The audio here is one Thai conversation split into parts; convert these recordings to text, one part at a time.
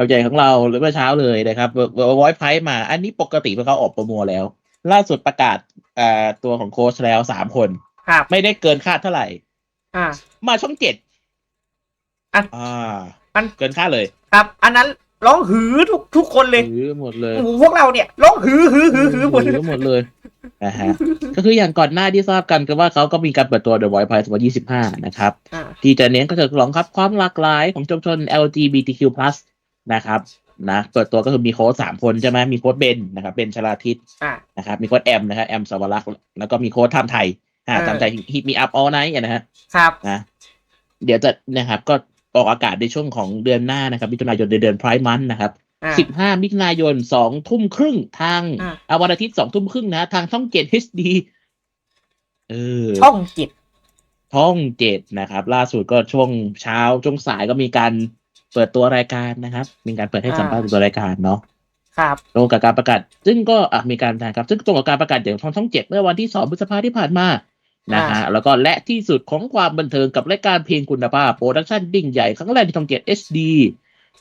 ข่าวใหญ่ของเราหรือเมื่อเช้าเลยนะครับวอยไพมา อันนี้ปกติเป็นเขาออกโปรโมทแล้ว ล่าสุดประกาศอ่าตัวของโค้ชแล้วสามคนครับไม่ได้เกินคาดเท่าไหร่อ่ามาช่องเจ็ดอันอ่าอันเกินคาดเลย ครับ อันนั้นร้องหือทุกทุกคนเลยหือหมดเลยโอ้โหพวกเราเนี่ยร้องหือหือหือหือหมดเลยหมดเลยนะฮะก็คืออย่างก่อนหน้าที่ทราบกันก็ว่าเขาก็มีการเปิดตัว The Voice Pride 2025 นะครับอ่าที่จะเน้นก็จะรองรับความหลากหลายของชุมชน LGBTQ+ นะครับนะเปิดตัวก็คือมีโค้ชสามคนใช่ไหมมีโค้ชเบนนะครับเบนชลาทิศอ่านะครับมีโค้ชแอมนะครับแอมสวรักษ์แล้วก็มีโค้ชทำไทยอ่าเออทำไทยฮิตมีอัพออ l ไนท์นะฮะครับนะเดี๋ยวจะนะครับก็ออกอากาศในช่วงของเดือนหน้านะครับมิถุนายนเดือนไพร์มันนะครับอ่าสิบห้ามิถุนายนสองทุ่มครึ่งทางอ่าอาวันอาทิตย์สองทุ่มครึ่งนะทางช่องเจ็ด HD เออช่องจิตช่องเจ็ดนะครับ ล่าสุดก็ช่วงเช้าช่วงสายก็มีการ เปิดตัวรายการนะครับ มีการเปิดให้สัมภาษณ์ตัวรายการเนาะครับตรงกับการประกาศ ซึ่งก็อะมีการนะครับ ซึ่งตรงกับการประกาศอย่างทางช่องเจ็ดเมื่อวันที่สองพฤษภาที่ผ่านมานะฮะแล้วก็และที่สุดของความบันเทิงกับรายการเพลงคุณภาพโปรดักชั่นดิ่งใหญ่ครั้งแรกที่ช่องเจ็ด HD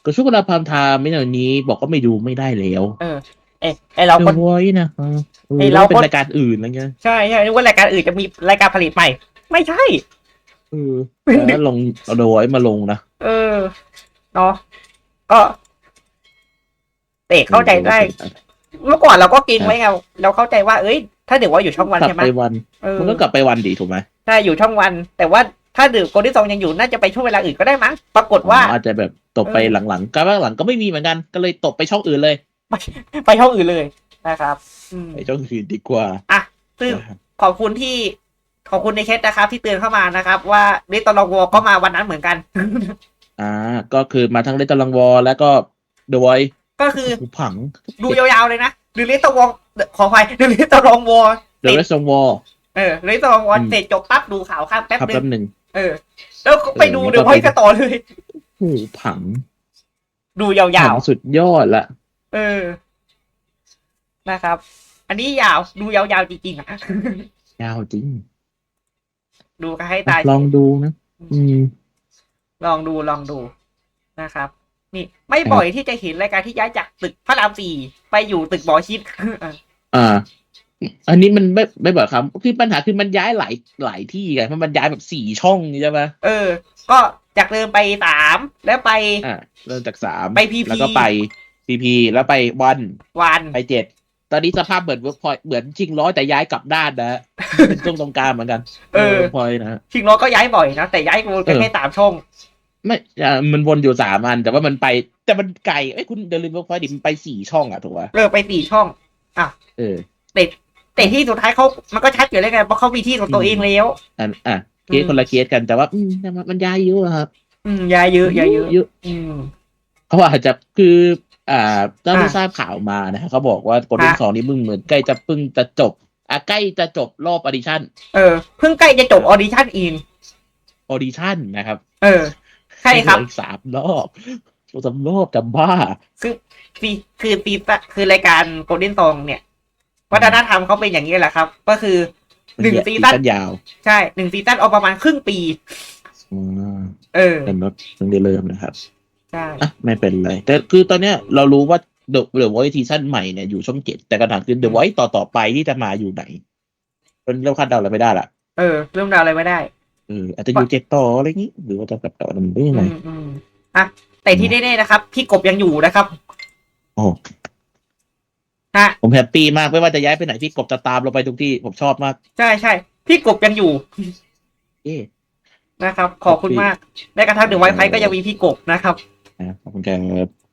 ก็ช่วงเวลาพามไทม์ไม่นานนี้บอกก็ไม่ดูไม่ได้แล้วเออเอยไอเราเดก็อะไวนะเออไอ้เราเป็นก็รายการอื่นอะไรเงี้ยใช่ใช่นึกว่ารายการอื่นจะมีรายการผลิตใหม่ ไม่ใช่เออแล้วลงเอาเดอะไวมาลงนะเออ เนาะก็เตะเข้าใจได้ เมื่อก่อนเราก็เกิงไว้ไงเราเข้าใจว่าเอ้ย ถ้าเดี๋ยวว่าอยู่ช่องวันกลับใช่ไหมไปวันเออมันก็กลับไปวันดีถูกไหมใช่อยู่ช่องวัน แต่ว่าถ้าดื่มโกลที่ซองยังอยู่น่าจะไปช่วงเวลาอื่นก็ได้มั้งปรากฏว่าอาจจะแบบตบไปเออหลังๆการหลังๆก็ไม่มีเหมือนกัน ก็เลยตบไปช่องอื่นเลย ไปช่องอื่นเลยนะครับอืมไปช่องอื่นดีกว่าอะซึ่งขอบคุณที่ขอบคุณในแชทนะครับ ที่เตือนเข้ามานะครับ ว่าเรตตลองวอก็มาวันนั้นเหมือนกัน อ่า ก็คือมาทั้งเลตตลังวอลแล้วก็เดอะไวก็คือหูผังดูยาวๆเลยนะหรือเรตตวองขออภัยหรือเรตตลองวอเดอะเรสวอลเออเรตตลองวออืมเสร็จจบปั๊บดูข่าวข้ามแป๊บครับนึแป๊งบหนึ่งเออ แล้วก็ไปดูเออเดี๋ยวแล้วก็ไว้กันต่อเลยหูผัง ดูยาผัวงสุดยอดละๆเออ นะครับ อันนี้ยาวดูยาวๆจริงๆอะยาวจริง ดูกันให้ตายลองดูนะ อืม ลองดูลองดูนะครับ นี่ไม่บ่อยที่จะเห็นรายการที่ย้ายจากตึกพระรามสี่ไปอยู่ตึกบอชิดอ่าอันนี้มันไม่ไม่บอกครับ คือปัญหาคือมันย้ายหลายหลายที่ไงเพราะมันย้ายแบบสี่ช่องใช่ไหมเออ ก็จากเดิมไปสามแล้วไปอ่าเริ่มจากสามไป PP แล้วก็ไปพีพีแล้วไปวันวันไปเจ็ดตอนนี้สภาพเหมือนเวิร์กพอยเหมือนชิงร้อยแต่ย้ายกลับด้านนะเป็นช่วงตรงกลางเหมือนกัน เออพอยนะชิงร้อยก็ย้ายบ่อยนะแต่ย้ายวนกันเออแค่สามช่อง ไม่อ่ามันวนอยู่สามอัน แต่ว่ามันไป แต่มันไกลเอ้ยคุณเดลิเวอร์พอยดิมันไปสี่ช่องอะถูกป่ะเลิกไปสี่ช่องเออแต่แต่ที่สุดท้ายเขามันก็ชัดอยู่แล้วไงเพราะเขามีที่ของตัวเองแล้วอันอะเคสคนละเคสกันแต่ว่า อืมแต่ว่ามันย้ายเยอะอะครับ อืมย้ายเยอะย้ายเยอะเยอะอืมเขาอาจจะคือ อ่าเจ้าที่อะทราบข่าวมานะฮะเขาบอกว่าโกลเด้นฮะสองนี่มึงเหมือนใกล้จะปึ้งจะจบอะใกล้จะจบรอบออดิชั่นเออเพิ่งใกล้จะจบออดิชั่นอีกออดิชั่นนะครับ เออ ใช่ครับเหลืออีกสามรอบสามรอบจะบ้า คือฟีคือฟีคือรายการโกลเด้นตองเนี่ยวัฒนธรรมเขาเป็นอย่างนี้แหละครับ ก็คือหนึ่งซีซั่นยาว ใช่หนึ่งซีซั่นเอาประมาณครึ่งปีอืมเออเป็นรถเพิ่งได้เริ่มนะครับใช่อะไม่เป็นไร แต่คือตอนเนี้ยเรารู้ว่าเดอะเดอะไวท์ซีซั่นใหม่เนี่ยอยู่ช่องเจ็ดแต่คำถามคือเดอะไวท์ต่อต่อๆไปที่จะมาอยู่ไหนเป็นเริ่มคาดเดาอะไรไม่ได้ละเออ เริ่มเดาอะไรไม่ได้ เอออาจจะอยู่เจ็ดต่ออะไรอย่างงี้ หรือว่าจะกลับต่อมันไม่ยังไงอืมอืมอะแต่ที่แน่ๆนะครับ พี่กบยังอยู่นะครับโอ้ฮะผมแฮปปี้มากไม่ว่าจะย้ายไปไหนพี่กบจะตามเราไปทุกที่ผมชอบมาก ใช่ใช่พี่กบยังอยู่เอ๊ะนะครับ ขอบคุณมากแม้กระทั่งเดอะไวท์ไฟก็ยังมีพี่กบนะครับนะขอบคุณครับ